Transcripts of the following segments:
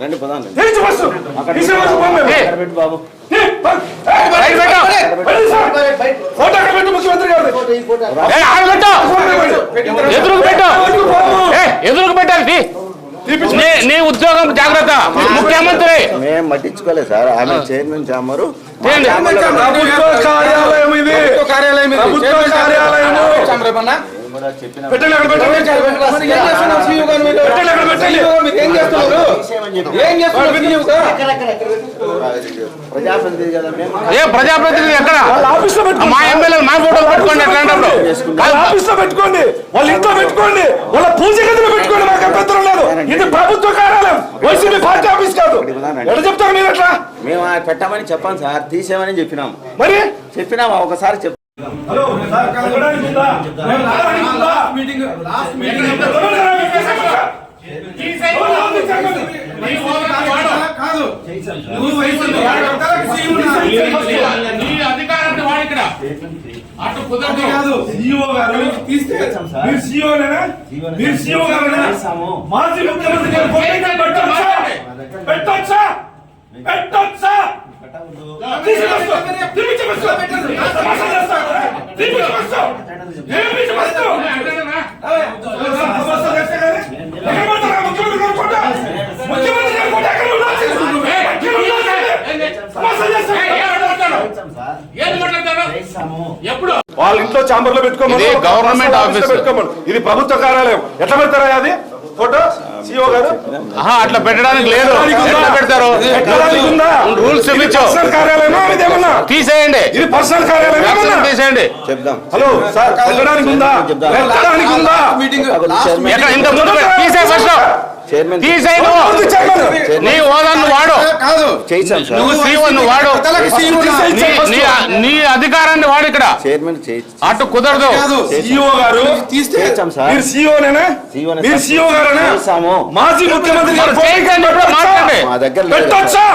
రండి పెట్టు బాబు. ఫోటో అక్కడ పెట్టు. ముఖ్యమంత్రి గారు ఎదురుకు పెట్టు. ఏ, ఎదురుకు పెట్టాలి. నీ నీ ఉద్యోగం జాగ్రత్త. ముఖ్యమంత్రి. మేము పట్టించుకోలేదు సార్. ఆమె చైర్మన్ చామరు. కార్యాలయం ఇది. కార్యాలయం ఇది. కూడా చెప్పినాం ఏం? ప్రజాప్రతినిధి ఎక్కడ? వాళ్ళ ఆఫీస్లో పెట్టుకోండి మా ఎమ్మెల్యే మా ఫోటోలు పెట్టుకోండి ఎట్లాంటప్పుడు వాళ్ళ ఆఫీస్లో పెట్టుకోండి. వాళ్ళ ఇంట్లో పెట్టుకోండి. వాళ్ళ పూజ గదిలో పెట్టుకోండి. మాకు అభ్యంతరం లేదు ఇది ప్రభుత్వ కార్యాలయం. వైసీపీ పార్టీ ఆఫీస్ కాదు. ఎట్లా చెప్తారు మీరు ఎట్లా మేము పెట్టమని చెప్పాను సార్. తీసేయమని చెప్పినాం మరి? చెప్పినాం ఒకసారి హలో సార్ కలగడానికి ఉందా నేను రావడానికి ఉందా మీటింగ్ లాస్ట్ మీటింగ్ కాదు నువ్వు వైసీపీ నీ అధికారాన్ని వాడు ఇక్కడ అటు కుదరదు కాదు సీఈఓ గారు తీస్తే మీరు సీఈఓ నేనా మీరు సీఈఓ గారేనా మాజీ ముఖ్యమంత్రి గారు ఫోటో ఇక్కడ పెట్టొచ్చా పెట్టొచ్చా పెట్టొచ్చా వాళ్ళ ఇంట్లో చాంబర్లో పెట్టుకోమని గవర్నమెంట్ ఆఫీస్. పెట్టుకోమని. ఇది ప్రభుత్వ కార్యాలయం. ఎట్లా పెడతారా అది? అట్లా పెట్టడానికి లేదు. ఎట్లా పెడతారు? రూల్స్ తీసేయండి. ఇది పర్సనల్ కార్యాలయం తీసేయండి. చెప్దాం. హలో సార్ ఉందా? ఉందా? మీటింగ్ ఇంత ముందు తీసే ఫస్ట్. చైర్మన్. నీ హోదాను వాడు. కాదు నువ్వు వాడు. అధికారాన్ని వాడు ఇక్కడ. చైర్మన్ అటు కుదరదు. కాదు సిఓ గారు తీస్తే సార్. మీరు సిఓ నేనా? CEO నే మీరు సార్. సిఓ గారేనా? చేశాము. మాజీ ముఖ్యమంత్రి మాట్లాడండి. మా దగ్గర. పెట్టొచ్చా?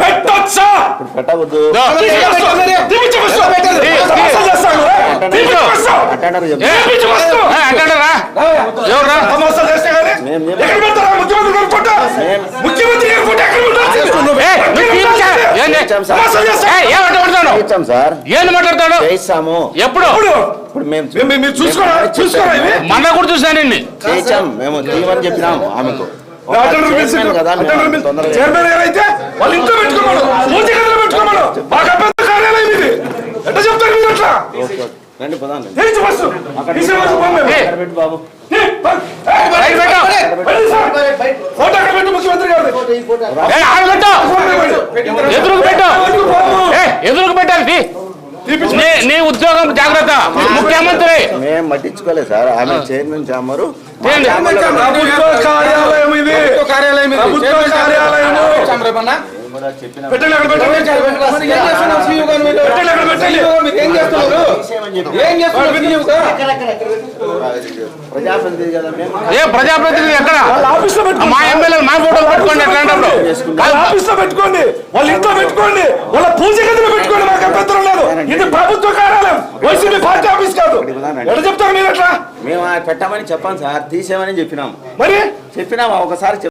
పెట్టొచ్చా? పెట్టవద్దు. తీపించకొస్తూ. తీ- తీ- తమాషా చేస్తాను తీపించకొస్తూ. అటెండర్ ఏ? చెప్తాం తీపించకొస్తూ. ఏ, అటెండరా ఎవర్రా తమాషా చేస్తే కానీ మేము- మేము- ఎక్కడ పెడతారా ముఖ్యమంత్రి గారి ఫోటో ముఖ్యమంత్రి గారి ఫోటో ఎక్కడ ఉండాల్సింది? ఏ, నువ్వు తీయించా. ఏంది? చేయించాం సార్ తమాషా చేస్తా. ఏ, ఏం మాట్లాడతాడు చేయించాం సార్ ఏంది మాట్లాడతాడు చేయిస్తాము ఎప్పుడు ఇప్పుడు ఇప్పుడు మేము మీరు- మీరు చూసుకోరా చూసుకోరా ఇవి మన కూడా చూసాను నిన్ను చేయించాం మేము తీయమని చెప్పినాము ఆమెకు ఒక అటెండర్ పిలిచి- చైర్మన్ కదా మేము అటెండర్ పిలిచి- తొందరగా చైర్మన్ గారు అయితే వాళ్ళ ఇంట్లో పెట్టుకోమను పూజ గదిలో పెట్టుకోమను మాకు అభ్యంతర కార్యాలయం ఇది ఎట్లా చెప్తారు మీరు ఎట్లా ఓకే. రండి పదాన్ని తీసి బస్సు తీసి బస్సు పంపే ఏ, పెట్టు బాబు తీ, పం. ఏయ్, బయట పెట్టు. వెళ్ళి సార్. ఫోటో అక్కడ పెట్టు ముఖ్యమంత్రి గారు ఏ, ఆడ పెట్టు ఎదురుకు పెట్టు ఏ, ఎదురుకు పెట్టాలి తీ. నీ ఉద్యోగం జాగ్రత్త. ముఖ్యమంత్రి. మేము పట్టించుకోలేదు సార్. ఆమె చైర్మన్ చామరు. చేయండి. ప్రభుత్వ కార్యాలయం ఇది. ప్రభుత్వ కార్యాలయం ఇది. ప్రభుత్వ కార్యాలయము. చంద్రబాబు మేము కూడా చెప్పినాం పెట్టండి అక్కడ పెట్టండి. ఏం చేస్తున్నారు సీఈఓ గారు మీరు? పెట్టండి అక్కడ పెట్టండి. సీఈఓ గారు మీరు ఏం చేస్తున్నారు? తీసేయమని చెప్పి ఏం చేస్తున్నారు సీఈఓ గారు? ప్రజాప్రతినిధి ఎక్కడ? మా ఎమ్మెల్యే మా ఫోటోలు పెట్టుకోండి వాళ్ళ ఆఫీస్లో పెట్టుకోండి. వాళ్ళ ఇంట్లో పెట్టుకోండి. వాళ్ళ పూజ గదిలో పెట్టుకోండి. మాకు అభ్యంతరం లేదు. ఇది ప్రభుత్వ కార్యాలయం. వైసీపీ పార్టీ ఆఫీస్ కాదు. ఎట్లా చెప్తారు మీరు ఎట్లా మేము పెట్టమని చెప్పాను సార్. తీసేయమని చెప్పినాం మరి? చెప్పినాం ఒకసారి